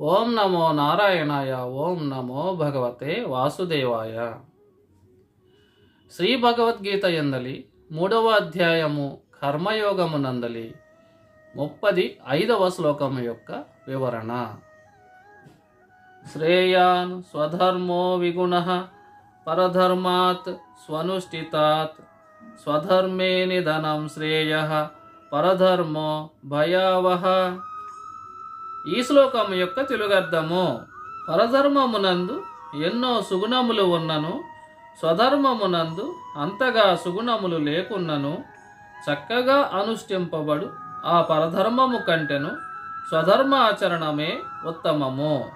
ఓం నమో నారాయణాయ ఓం నమో భగవతే వాసుదేవాయ. శ్రీ భగవద్గీత ఎందలి మూడవ అధ్యాయము కర్మయోగము నందలి ముప్పది ఐదవ శ్లోకము యొక్క వివరణ. శ్రేయాన్ స్వధర్మో విగుణ పరధర్మాత్ స్వనుష్ఠితాత్ స్వధర్మే నిధనం శ్రేయ పరధర్మో భయావహ ఈ శ్లోకం యొక్క తెలుగర్థము. పరధర్మమునందు ఎన్నో సుగుణములు ఉన్నను స్వధర్మమునందు అంతగా సుగుణములు లేకున్నను చక్కగా అనుష్ఠింపబడు ఆ పరధర్మము కంటెను స్వధర్మాచరణమే ఉత్తమము.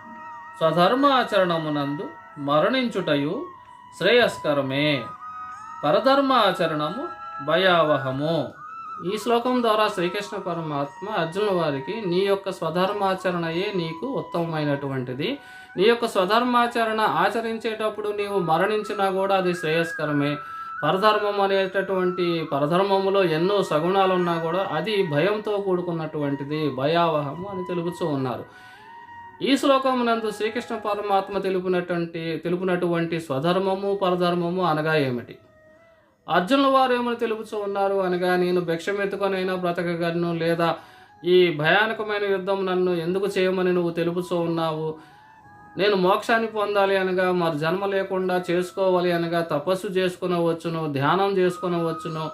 స్వధర్మాచరణమునందు మరణించుటయు శ్రేయస్కరమే. పరధర్మాచరణము భయావహము. ఈ శ్లోకం ద్వారా శ్రీకృష్ణ పరమాత్మ అర్జునుల వారికి నీ యొక్క స్వధర్మాచరణయే నీకు ఉత్తమమైనటువంటిది. నీ యొక్క స్వధర్మాచరణ ఆచరించేటప్పుడు నీవు మరణించినా కూడా అది శ్రేయస్కరమే. పరధర్మం అనేటటువంటి పరధర్మములో ఎన్నో సగుణాలు ఉన్నా కూడా అది భయంతో కూడుకున్నటువంటిది భయావహము అని తెలుపుతూ ఉన్నారు. ఈ శ్లోకమునందు శ్రీకృష్ణ పరమాత్మ తెలుపునటువంటి తెలుపునటువంటి స్వధర్మము పరధర్మము అనగా ఏమిటి? అర్జునుల వారు ఏమని తెలుపుతూ ఉన్నారు అనగా నేను భిక్షమెత్తుకొనైనా బ్రతకగలను లేదా ఈ భయానకమైన యుద్ధం నన్ను ఎందుకు చేయమని నువ్వు తెలుపుతూ ఉన్నావు? నేను మోక్షాన్ని పొందాలి అనగా మరి జన్మ లేకుండా చేసుకోవాలి అనగా తపస్సు చేసుకునవచ్చును ధ్యానం చేసుకునవచ్చును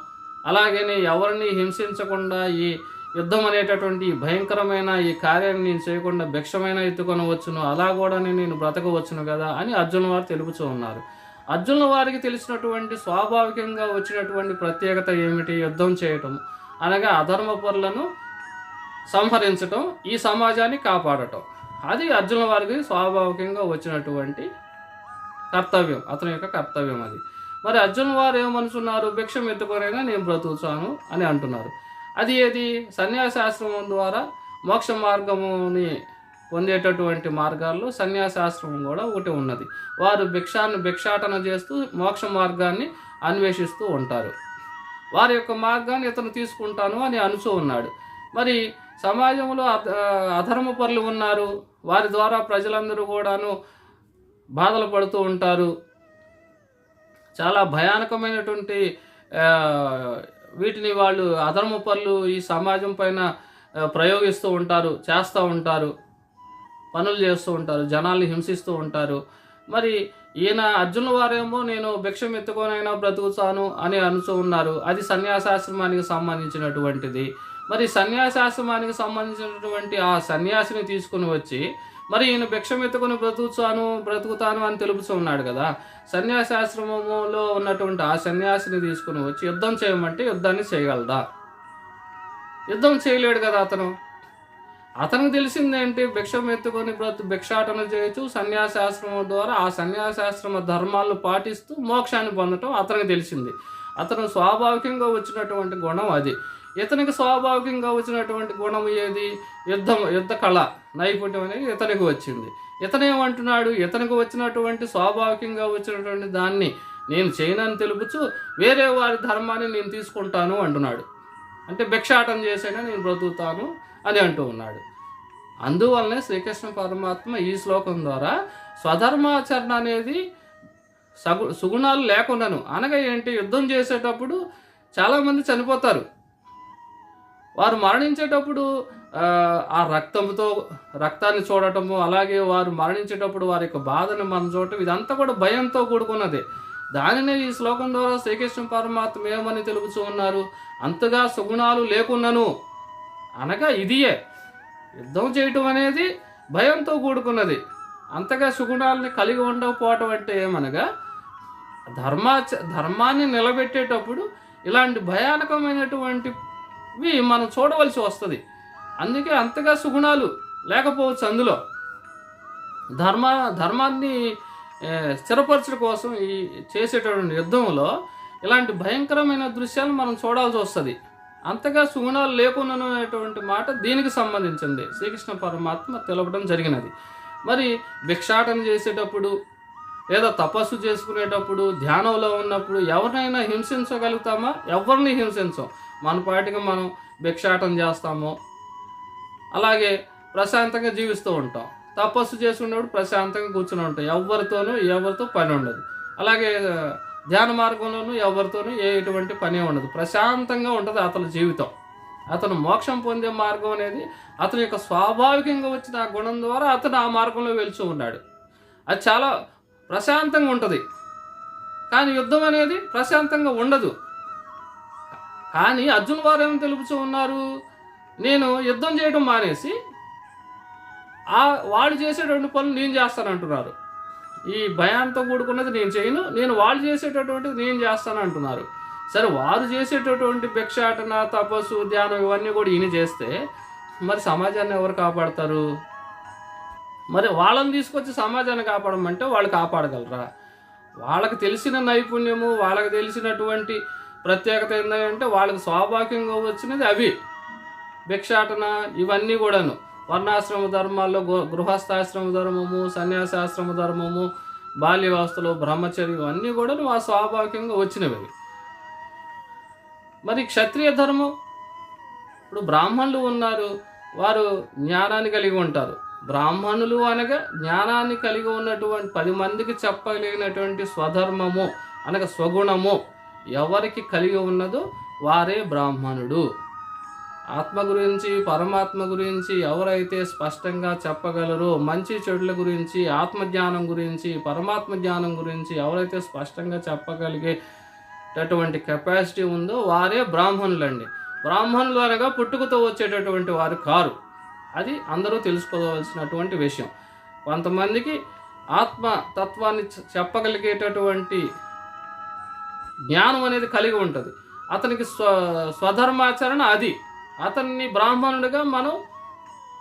అలాగే ఎవరిని హింసించకుండా ఈ యుద్ధం అనేటటువంటి భయంకరమైన ఈ కార్యాన్ని నేను చేయకుండా భిక్షమైన ఎత్తుకొనవచ్చును అలా కూడా నేను బ్రతకవచ్చును కదా అని అర్జున్ వారు తెలుపుతూ ఉన్నారు. అర్జునుల వారికి తెలిసినటువంటి స్వాభావికంగా వచ్చినటువంటి ప్రత్యేకత ఏమిటి? యుద్ధం చేయటం. అనగా అధర్మ పొరలను సంహరించటం ఈ సమాజాన్ని కాపాడటం. అది అర్జునుల వారికి స్వాభావికంగా వచ్చినటువంటి కర్తవ్యం అతని యొక్క కర్తవ్యం అది. మరి అర్జున్ వారు ఏమనుకున్నారు? భిక్షం ఎత్తుకొనైనా నేను బ్రతుకుతాను అని అంటున్నారు. అది ఏది? సన్యాసాశ్రమం ద్వారా మోక్ష మార్గముని పొందేటటువంటి మార్గాల్లో సన్యాసాశ్రమం కూడా ఒకటి ఉన్నది. వారు భిక్షాన్ని భిక్షాటన చేస్తూ మోక్ష మార్గాన్ని అన్వేషిస్తూ ఉంటారు. వారి యొక్క మార్గాన్ని ఇతను తీసుకుంటాను అని అనుచూ ఉన్నాడు. మరి సమాజంలో అధ అధర్మ పనులు ఉన్నారు. వారి ద్వారా ప్రజలందరూ కూడాను బాధలు పడుతూ ఉంటారు. చాలా భయానకమైనటువంటి వీటిని వాళ్ళు అధర్మ పనులు ఈ సమాజం పైన ప్రయోగిస్తూ ఉంటారు చేస్తూ ఉంటారు. పనులు చేస్తూ ఉంటారు జనాల్ని హింసిస్తూ ఉంటారు. మరి ఈయన అర్జునుల వారేమో నేను భిక్షం ఎత్తుకోనైనా బ్రతుకుతాను అని అనుచూ ఉన్నారు. అది సన్యాసాశ్రమానికి సంబంధించినటువంటిది. మరి సన్యాసాశ్రమానికి సంబంధించినటువంటి ఆ సన్యాసిని తీసుకుని వచ్చి మరి ఈయన భిక్షం ఎత్తుకొని బ్రతుకుతాను బ్రతుకుతాను అని తెలుపుతూ ఉన్నాడు కదా. సన్యాసాశ్రమంలో ఉన్నటువంటి ఆ సన్యాసిని తీసుకుని వచ్చి యుద్ధం చేయమంటే యుద్ధాన్ని చేయగలదా? యుద్ధం చేయలేడు కదా అతను. అతనికి తెలిసిందేంటి? భిక్షం ఎత్తుకొని బ్రతు భిక్షాటన చేయొచ్చు సన్యాసాశ్రమం ద్వారా ఆ సన్యాసాశ్రమ ధర్మాలను పాటిస్తూ మోక్షాన్ని పొందటం అతనికి తెలిసింది. అతను స్వాభావికంగా వచ్చినటువంటి గుణం అది. ఇతనికి స్వాభావికంగా వచ్చినటువంటి గుణం ఏది? యుద్ధం యుద్ధ కళ నైపుణ్యం అనేది ఇతనికి వచ్చింది. ఇతనేమంటున్నాడు ఇతనికి వచ్చినటువంటి స్వాభావికంగా వచ్చినటువంటి దాన్ని నేను చేయనని తెలుపుచు వేరే వారి ధర్మాన్ని నేను తీసుకుంటాను అంటున్నాడు. అంటే భిక్షాటం చేసైనా నేను బ్రతుకుతాను అని అంటూ ఉన్నాడు. అందువల్లనే శ్రీకృష్ణ పరమాత్మ ఈ శ్లోకం ద్వారా స్వధర్మాచరణ అనేది సగు సుగుణాలు లేకుండాను. అనగా ఏంటి? యుద్ధం చేసేటప్పుడు చాలామంది చనిపోతారు. వారు మరణించేటప్పుడు ఆ, రక్తంతో రక్తాన్ని చూడటము అలాగే వారు మరణించేటప్పుడు వారి యొక్క బాధను మనం చూడటం ఇదంతా కూడా భయంతో కూడుకున్నది. దానినే ఈ శ్లోకం ద్వారా శ్రీకృష్ణ పరమాత్మ ఏమని తెలుపుతూ ఉన్నారు? అంతగా సుగుణాలు లేకున్నను. అనగా ఇదియే. యుద్ధం చేయటం అనేది భయంతో కూడుకున్నది. అంతగా సుగుణాలని కలిగి ఉండకపోవటం అంటే ఏమనగా ధర్మా ధర్మాన్ని నిలబెట్టేటప్పుడు ఇలాంటి భయానకమైనటువంటివి మనం చూడవలసి వస్తుంది. అందుకే అంతగా సుగుణాలు లేకపోవచ్చు అందులో. ధర్మ ధర్మాన్ని స్థిరపరచడం కోసం ఈ చేసేటటువంటి యుద్ధంలో ఇలాంటి భయంకరమైన దృశ్యాలు మనం చూడాల్సి వస్తుంది. అంతగా సుగుణాలు లేకున్నాను అనేటువంటి మాట దీనికి సంబంధించింది. శ్రీకృష్ణ పరమాత్మ తెలపడం జరిగినది. మరి భిక్షాటన చేసేటప్పుడు లేదా తపస్సు చేసుకునేటప్పుడు ధ్యానంలో ఉన్నప్పుడు ఎవరినైనా హింసించగలుగుతామా? ఎవరిని హింసించం? మన పాటికి మనం భిక్షాటన చేస్తాము. అలాగే ప్రశాంతంగా జీవిస్తూ ఉంటాం. తపస్సు చేసుకునేప్పుడు ప్రశాంతంగా కూర్చుని ఉంటాం. ఎవరితోనూ ఎవరితో పని ఉండదు. అలాగే ధ్యాన మార్గంలోనూ ఎవరితోనూ ఏ ఎటువంటి పని ఉండదు. ప్రశాంతంగా ఉంటుంది అతని జీవితం. అతను మోక్షం పొందే మార్గం అనేది అతని యొక్క స్వాభావికంగా వచ్చిన ఆ గుణం ద్వారా అతను ఆ మార్గంలో వెలుచు ఉన్నాడు. అది చాలా ప్రశాంతంగా ఉంటుంది. కానీ యుద్ధం అనేది ప్రశాంతంగా ఉండదు. కానీ అర్జున్ వారు ఏమి తెలుపుతూ ఉన్నారు? నేను యుద్ధం చేయడం మానేసి ఆ వాడు చేసేటువంటి పనులు నేను చేస్తానంటున్నారు. ఈ భయాంతో కూడుకున్నది నేను చేయను నేను వాళ్ళు చేసేటటువంటిది నేను చేస్తాను అంటున్నారు. సరే వారు చేసేటటువంటి భిక్షాటన తపస్సు ధ్యానం ఇవన్నీ కూడా ఈయన చేస్తే మరి సమాజాన్ని ఎవరు కాపాడతారు? మరి వాళ్ళని తీసుకొచ్చి సమాజాన్ని కాపాడమంటే వాళ్ళు కాపాడగలరా? వాళ్ళకి తెలిసిన నైపుణ్యము వాళ్ళకి తెలిసినటువంటి ప్రత్యేకత ఏంటంటే వాళ్ళకి స్వాభావికంగా వచ్చినది అవి. భిక్షాటన ఇవన్నీ కూడాను. వర్ణాశ్రమ ధర్మాల్లో గృహస్థాశ్రమ ధర్మము సన్యాసాశ్రమ ధర్మము బాల్యవస్థలు బ్రహ్మచర్యం అన్నీ కూడా నువ్వు స్వాభావికంగా వచ్చినవి. మరి క్షత్రియ ధర్మం? ఇప్పుడు బ్రాహ్మణులు ఉన్నారు వారు జ్ఞానాన్ని కలిగి ఉంటారు. బ్రాహ్మణులు అనగా జ్ఞానాన్ని కలిగి ఉన్నటువంటి పది మందికి చెప్పగలిగినటువంటి స్వధర్మము అనగా స్వగుణము ఎవరికి కలిగి ఉన్నదో వారే బ్రాహ్మణుడు. ఆత్మ గురించి పరమాత్మ గురించి ఎవరైతే స్పష్టంగా చెప్పగలరో మంచి చెడుల గురించి ఆత్మజ్ఞానం గురించి పరమాత్మ జ్ఞానం గురించి ఎవరైతే స్పష్టంగా చెప్పగలిగేటటువంటి కెపాసిటీ ఉందో వారే బ్రాహ్మణులండి. బ్రాహ్మణులు అనగా పుట్టుకతో వచ్చేటటువంటి వారు కారు. అది అందరూ తెలుసుకోవాల్సినటువంటి విషయం. కొంతమందికి ఆత్మ తత్వాన్ని చెప్పగలిగేటటువంటి జ్ఞానం అనేది కలిగి ఉంటుంది. అతనికి స్వ స్వధర్మాచరణ అది. అతన్ని బ్రాహ్మణుడిగా మనం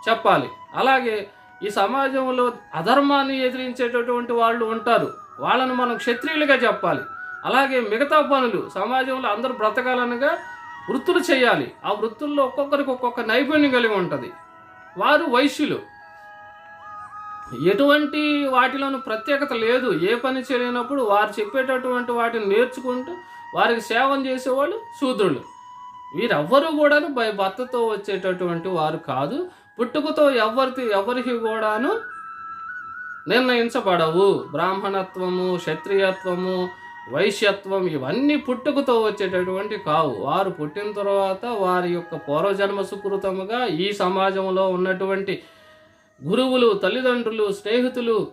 చెప్పాలి. అలాగే ఈ సమాజంలో అధర్మాన్ని ఎదిరించేటటువంటి వాళ్ళు ఉంటారు. వాళ్ళని మనం క్షత్రియులుగా చెప్పాలి. అలాగే మిగతా పనులు సమాజంలో అందరూ బ్రతకాలనగా వృత్తులు చేయాలి. ఆ వృత్తుల్లో ఒక్కొక్కరికి ఒక్కొక్క నైపుణ్యం కలిగి ఉంటుంది. వారు వైశ్యులు. ఎటువంటి వాటిలోనూ ప్రత్యేకత లేదు. ఏ పని చేయలేనప్పుడు వారు చెప్పేటటువంటి వాటిని నేర్చుకుంటూ వారికి సేవం చేసేవాళ్ళు శూద్రులు. వీరెవ్వరూ కూడాను భర్తతో వచ్చేటటువంటి వారు కాదు. పుట్టుకతో ఎవరికి ఎవరికి కూడాను నిర్ణయించబడవు. బ్రాహ్మణత్వము క్షత్రియత్వము వైశ్యత్వం ఇవన్నీ పుట్టుకతో వచ్చేటటువంటి కావు. వారు పుట్టిన తర్వాత వారి యొక్క పూర్వజన్మ సుకృతముగా ఈ సమాజంలో ఉన్నటువంటి గురువులు తల్లిదండ్రులు స్నేహితులు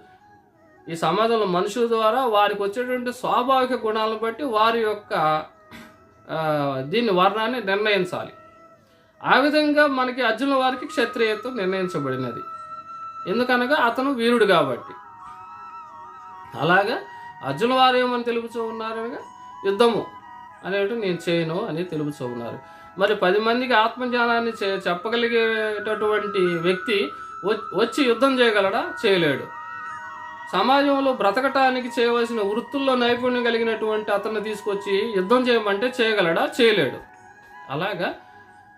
ఈ సమాజంలో మనుషుల ద్వారా వారికి వచ్చేటువంటి స్వాభావిక గుణాలను బట్టి వారి యొక్క దీని దీన్ని వర్ణాన్ని నిర్ణయించాలి. ఆ విధంగా మనకి అర్జునుల వారికి క్షత్రియత్వం నిర్ణయించబడినది. ఎందుకనగా అతను వీరుడు కాబట్టి. అలాగా అర్జునుల వారు ఏమని తెలుపుచూ ఉన్నారనగా యుద్ధము అనేటు నేను చేయను అని తెలుపుచూ ఉన్నారు. మరి పది మందికి ఆత్మజ్ఞానాన్ని చే చెప్పగలిగేటటువంటి వ్యక్తి వ- వచ్చి యుద్ధం చేయగలడా? చేయలేడు. సమాజంలో బ్రతకటానికి చేయవలసిన వృత్తుల్లో నైపుణ్యం కలిగినటువంటి అతన్ని తీసుకొచ్చి యుద్ధం చేయమంటే చేయగలడా? చేయలేడు. అలాగా?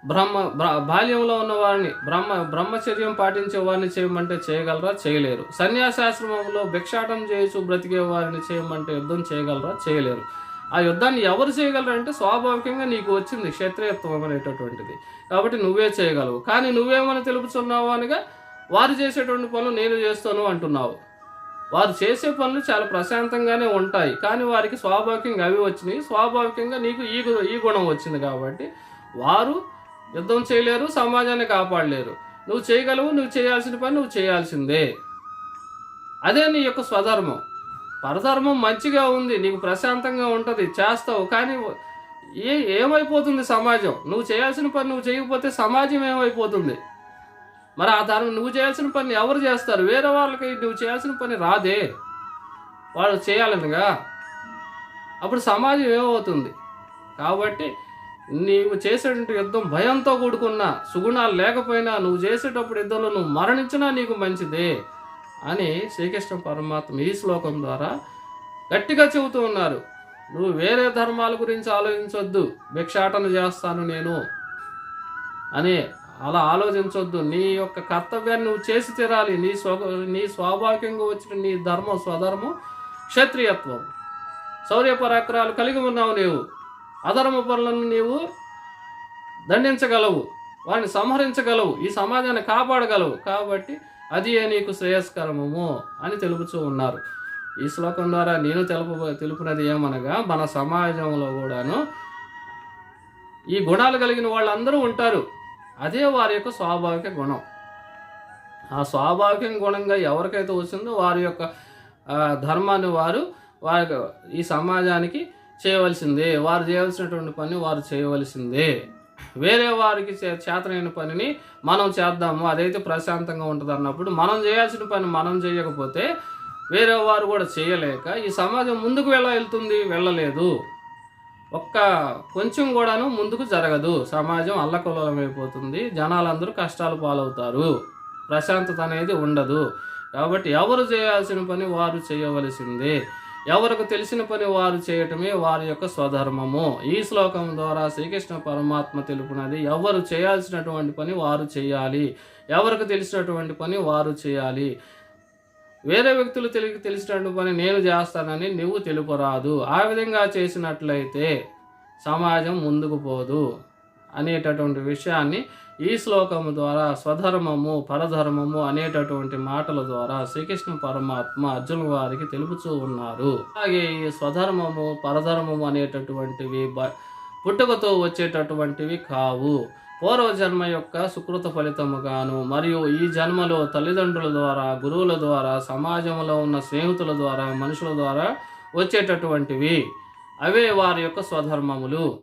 బ్రహ్మ బాల్యంలో ఉన్న వారిని బ్రహ్మ బ్రహ్మచర్యం పాటించే వారిని చేయమంటే చేయగలరా? చేయలేరు. సన్యాసాశ్రమంలో భిక్షాటం చేయొచ్చు బ్రతికే వారిని చేయమంటే యుద్ధం చేయగలరా? చేయలేరు. ఆ యుద్ధాన్ని ఎవరు చేయగలరు అంటే స్వాభావికంగా నీకు వచ్చింది క్షత్రియత్వం అనేటటువంటిది. కాబట్టి నువ్వే చేయగలవు. కానీ నువ్వేమని తెలుపుతున్నావు అనగా వారు చేసేటువంటి పనులు నేను చేస్తాను అంటున్నావు. వారు చేసే పనులు చాలా ప్రశాంతంగానే ఉంటాయి. కానీ వారికి స్వాభావికంగా అవి వచ్చినాయి. స్వాభావికంగా నీకు ఈ గు- ఈ గుణం వచ్చింది కాబట్టి వారు యుద్ధం చేయలేరు సమాజాన్ని కాపాడలేరు. నువ్వు చేయగలవు నువ్వు చేయాల్సిన పని నువ్వు చేయాల్సిందే. అదే నీ యొక్క స్వధర్మం. పరధర్మం మంచిగా ఉంది నీకు ప్రశాంతంగా ఉంటుంది చేస్తావు కానీ ఏ ఏమైపోతుంది సమాజం? నువ్వు చేయాల్సిన పని నువ్వు చేయకపోతే సమాజం ఏమైపోతుంది? మరి ఆ ధర్మం నువ్వు చేయాల్సిన పని ఎవరు చేస్తారు? వేరే వాళ్ళకి నువ్వు చేయాల్సిన పని రాదే. వాళ్ళు చేయాలనిగా. అప్పుడు సమాజం ఏమవుతుంది? కాబట్టి నీవు చేసేటువంటి యుద్ధం భయంతో కూడుకున్న సుగుణాలు లేకపోయినా నువ్వు చేసేటప్పుడు యుద్ధంలో నువ్వు మరణించినా నీకు మంచిదే అని శ్రీకృష్ణ పరమాత్మ ఈ శ్లోకం ద్వారా గట్టిగా చెబుతూ ఉన్నారు. నువ్వు వేరే ధర్మాల గురించి ఆలోచించొద్దు. భిక్షాటన చేస్తాను నేను అని అలా ఆలోచించొద్దు. నీ యొక్క కర్తవ్యాన్ని నువ్వు చేసి తీరాలి. నీ స్వ నీ స్వాభావికంగా వచ్చిన నీ ధర్మం స్వధర్మం క్షత్రియత్వం. శౌర్య పరాక్రమాలు కలిగి ఉన్నావు నీవు. అధర్మ పనులను నీవు దండించగలవు. వారిని సంహరించగలవు. ఈ సమాజాన్ని కాపాడగలవు. కాబట్టి అది నీకు శ్రేయస్కరము అని తెలుపుతూ ఉన్నారు. ఈ శ్లోకం ద్వారా నేను తెలుపు తెలుపునది ఏమనగా మన సమాజంలో కూడాను ఈ గుణాలు కలిగిన వాళ్ళందరూ ఉంటారు. అదే వారి యొక్క స్వాభావిక గుణం. ఆ స్వాభావిక గుణంగా ఎవరికైతే వచ్చిందో వారి యొక్క ధర్మాన్ని వారు వారి ఈ సమాజానికి చేయవలసిందే. వారు చేయవలసినటువంటి పని వారు చేయవలసిందే. వేరే వారికి చే- చేతనైన పనిని మనం చేద్దాము. అదైతే ప్రశాంతంగా ఉంటుంది అన్నప్పుడు మనం చేయాల్సిన పని మనం చేయకపోతే వేరే వారు కూడా చేయలేక ఈ సమాజం ముందుకు వెళ్ళ వెళ్తుంది వెళ్ళలేదు. ఒక్క కొంచెం కూడాను ముందుకు జరగదు. సమాజం అల్లకల్లోలమైపోతుంది జనాలందరూ కష్టాలు పాలవుతారు. ప్రశాంతత అనేది ఉండదు. కాబట్టి ఎవరు చేయాల్సిన పని వారు చేయవలసిందే. ఎవరికి తెలిసిన పని వారు చేయటమే వారి యొక్క స్వధర్మము. ఈ శ్లోకం ద్వారా శ్రీకృష్ణ పరమాత్మ తెలుపునది ఎవరు చేయాల్సినటువంటి పని వారు చేయాలి. ఎవరికి తెలిసినటువంటి పని వారు చేయాలి. వేరే వ్యక్తులు తెలివి తెలిసినటువంటి పని నేను చేస్తానని నువ్వు తెలుపరాదు. ఆ విధంగా చేసినట్లయితే సమాజం ముందుకు పోదు అనేటటువంటి విషయాన్ని ఈ శ్లోకము ద్వారా స్వధర్మము పరధర్మము అనేటటువంటి మాటల ద్వారా శ్రీకృష్ణ పరమాత్మ అర్జున వారికి తెలుపుతూ ఉన్నారు. అలాగే ఈ స్వధర్మము పరధర్మము అనేటటువంటివి బ- పుట్టుకతో వచ్చేటటువంటివి కావు. పూర్వజన్మ యొక్క సుకృత ఫలితముగాను మరియు ఈ జన్మలో తల్లిదండ్రుల ద్వారా గురువుల ద్వారా సమాజంలో ఉన్న స్నేహితుల ద్వారా మనుషుల ద్వారా వచ్చేటటువంటివి. అవే వారి యొక్క స్వధర్మములు.